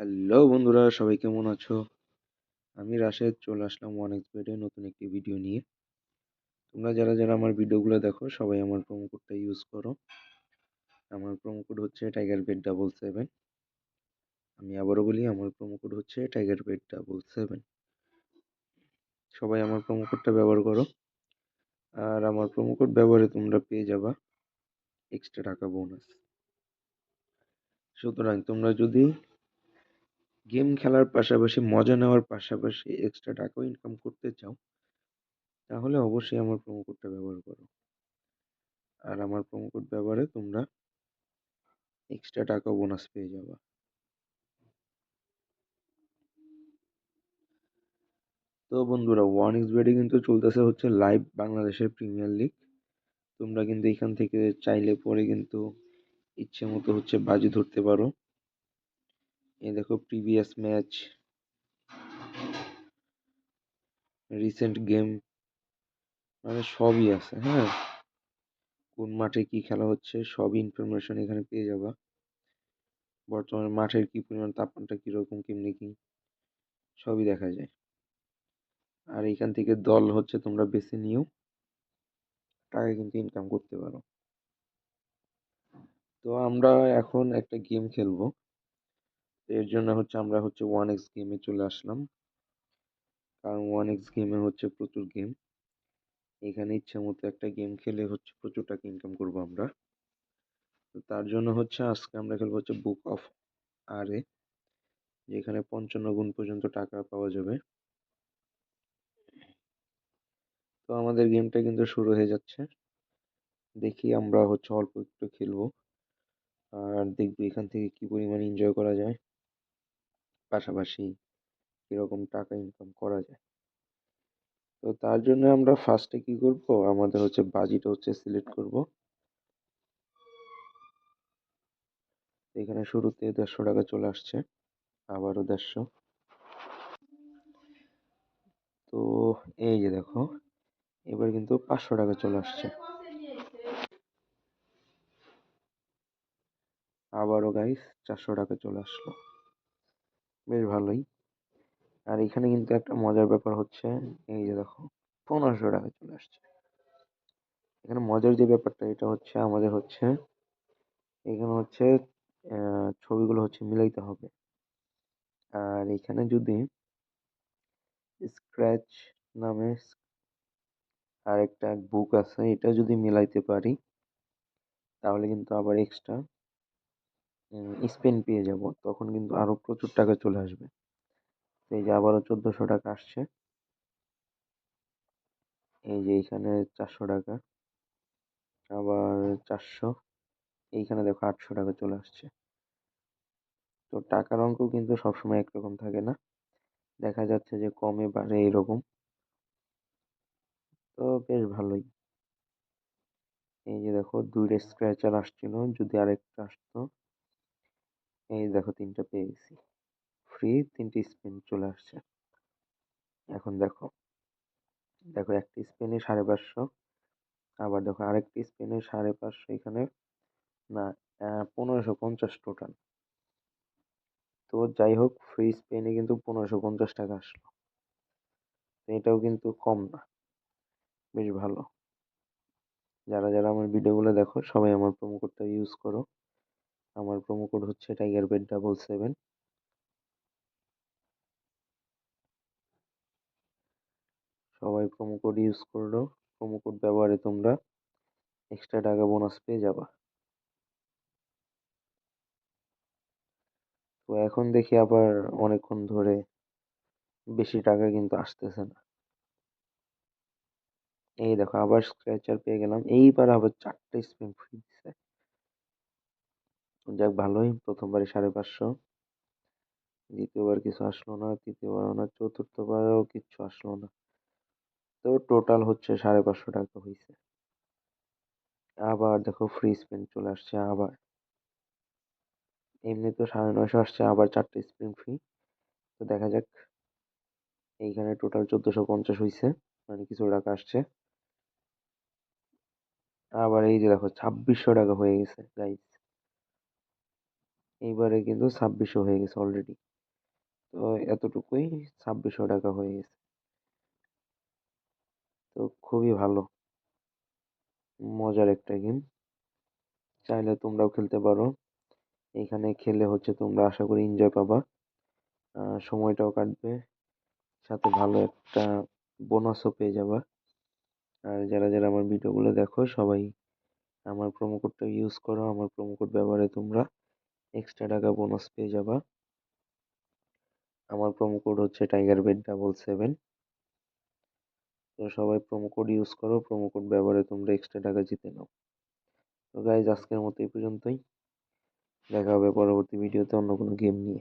Hello বন্ধুরা, সবাই কেমন আছো? আমি রাশেদ, চলে আসলাম ওয়ান এক্সপেডে নতুন একটি ভিডিও নিয়ে। তোমরা যারা যারা আমার ভিডিওগুলো দেখো, সবাই আমার প্রোমো কোডটা ইউজ করো। আমার প্রোমো কোড হচ্ছে টাইগার বেড ডাবল সেভেন আমি আবারও বলি, আমার প্রোমো কোড হচ্ছে টাইগার বেড ডাবল সেভেন সবাই আমার প্রোমো কোডটা ব্যবহার করো। আর আমার প্রোমো কোড ব্যবহারে তোমরা পেয়ে যাবা এক্সট্রা টাকা বোনাস সুতরাং তোমরা যদি গেম খেলার পাশাপাশি, মজা নেওয়ার পাশাপাশি এক্সট্রা টাকাও ইনকাম করতে চাও, তাহলে অবশ্যই আমার প্রোমো কোডটা ব্যবহার করো। আর আমার প্রোমো কোড ব্যবহারে তোমরা এক্সট্রা টাকা বোনাস পেয়ে যাবা। তো বন্ধুরা ওয়ান এক্স বেডে কিন্তু চলতেছে হচ্ছে লাইভ বাংলাদেশের প্রিমিয়ার লিগ তোমরা কিন্তু এখান থেকে চাইলে পরে কিন্তু ইচ্ছে মতো হচ্ছে বাজি ধরতে পারো। এই দেখো প্রিভিয়াস ম্যাচ রিসেন্ট গেম মানে সবই আছে হ্যাঁ? কোন মাঠে কি খেলা হচ্ছে সবই ইনফরমেশন এখানে পেয়ে যাবা। বর্তমানে মাঠের কি পরিমাণ তাপমাত্রা কীরকম কেমনি কি সবই দেখা যায়। আর এখান থেকে দল হচ্ছে তোমরা বেছে নিয়েও টাকা কিন্তু ইনকাম করতে পারো। তো আমরা এখন একটা গেম খেলব। এর জন্য হচ্ছে আমরা হচ্ছে ওয়ান এক্স গেমে চলে আসলাম। কারণ ওয়ান এক্স গেমে হচ্ছে প্রচুর গেম এখানে ইচ্ছা মতো একটা গেম খেলে হচ্ছে প্রচুর টাকা ইনকাম করব আমরা। তো তার জন্য হচ্ছে আজকে আমরা খেলব হচ্ছে বুক অফ আর এ যেখানে পঞ্চান্ন গুণ পর্যন্ত টাকা পাওয়া যাবে। তো আমাদের গেমটা কিন্তু শুরু হয়ে যাচ্ছে। দেখি আমরা হচ্ছে অল্প একটু খেলব। আর দেখব এখান থেকে কি পরিমাণ এনজয় করা যায়। পাশাপাশি কীরকম টাকা ইনকাম করা যায়। তো তার জন্য আমরা ফার্স্টে কি করব? আমাদের হচ্ছে বাজিটা হচ্ছে সিলেক্ট করব। এখানে শুরুতে দেড়শো টাকা চলে আসছে, আবারও দেড়শো। তো এই যে দেখো, এবার কিন্তু পাঁচশো টাকা চলে আসছে। আবারও গাইস চারশো টাকা চলে আসলো। বেশ ভালোই। আর এখানে কিন্তু একটা মজার ব্যাপার হচ্ছে, এই যে দেখো, পনেরোশো টাকা চলে আসছে। এখানে মজার যে ব্যাপারটা, এটা হচ্ছে আমাদের হচ্ছে, এখানে হচ্ছে ছবিগুলো হচ্ছে মিলাইতে হবে। আর এখানে যদি স্ক্র্যাচ নামে আর একটা বুক আছে, এটা যদি মিলাইতে পারি, তাহলে কিন্তু আবার এক্সট্রা স্পেন পেয়ে যাব, তখন কিন্তু আরও প্রচুর টাকা চলে আসবে। এই যে আবারও চোদ্দোশো টাকা আসছে। এই যে এইখানে চারশো টাকা, আবার চারশো, এইখানে দেখো আটশো টাকা চলে আসছে। তো টাকার অঙ্ক কিন্তু সবসময় একরকম থাকে না। দেখা যাচ্ছে যে কমে বাড়ে এরকম। তো বেশ ভালোই। এই যে দেখো দুইটা স্ক্র্যাচার আসছিল, যদি আরেকটা আসতো। এই দেখো তিনটা পেয়ে গেছি ফ্রি তিনটে স্পিন চলে আসছে। এখন দেখো দেখো একটি স্পিনে সাড়ে পাঁচশো, আবার দেখো আরেকটি স্পিনে সাড়ে পাঁচশো, এখানে না পনেরোশো পঞ্চাশ টোটাল তো যাই হোক ফ্রি স্পেনে কিন্তু পনেরোশো পঞ্চাশ টাকা আসলো। এটাও কিন্তু কম না। বেশ ভালো। যারা যারা আমার ভিডিওগুলো দেখো, সবাই আমার প্রোমো কোডটা ইউজ করো। আমার প্রোমো কোড হচ্ছে টাইগার বেড ডাবল সেভেন সবাই প্রোমো কোড ইউজ করল। প্রোমো কোড ব্যবহারে তোমরা এক্সট্রা টাকা বোনাস পেয়ে যাবা। তো এখন দেখি আবার অনেকক্ষণ ধরে বেশি টাকা কিন্তু আসতেছে না। এই দেখো, আবার স্ক্র্যাচার পেয়ে গেলাম। এইবার আবার চারটে স্পিন ফ্রি দিচ্ছে যাক, ভালোই। প্রথমবারে সাড়ে পাঁচশো। দ্বিতীয়বার কিছু আসলো না, তৃতীয়বার না, চতুর্থবারও কিচ্ছু আসলো না। তো টোটাল হচ্ছে সাড়ে পাঁচশো টাকা হয়েছে আবার দেখো ফ্রি স্পিন চলে আসছে আবার। এমনি তো সাড়ে নয়শো আসছে, আবার চারটে স্পিন ফ্রি তো দেখা যাক। এইখানে টোটাল চোদ্দোশো পঞ্চাশ হয়েছে মানে কিছু টাকা আসছে। আবার এই যে দেখো, ছাব্বিশশো টাকা হয়ে গেছে গাইস এইবারে কিন্তু ছাব্বিশশো হয়ে গেছে অলরেডি তো এতটুকুই ছাব্বিশশো টাকা হয়ে গেছে। তো খুবই ভালো। মজার একটা গেম চাইলে তোমরাও খেলতে পারো। এখানে খেলে হচ্ছে তোমরা আশা করি এনজয় পাবা। সময়টাও কাটবে। সাথে ভালো একটা বোনাসও পেয়ে যাবা। আর যারা যারা আমার ভিডিওগুলো দেখো, সবাই আমার প্রোমো কোডটা ইউজ করো। আমার প্রোমো কোড ব্যবহারে তোমরা এক্সট্রা টাকা বোনাস পেয়ে যাবা। আমার প্রোমো কোড হচ্ছে টাইগার বেড ডাবল সেভেন তো সবাই প্রোমো কোড ইউজ করো প্রোমো কোড ব্যবহারে তোমরা এক্সট্রা টাকা জিতে নাও। তো গাইজ আজকের মতো এই পর্যন্তই। দেখা হবে পরবর্তী ভিডিওতে অন্য কোনো গেম নিয়ে।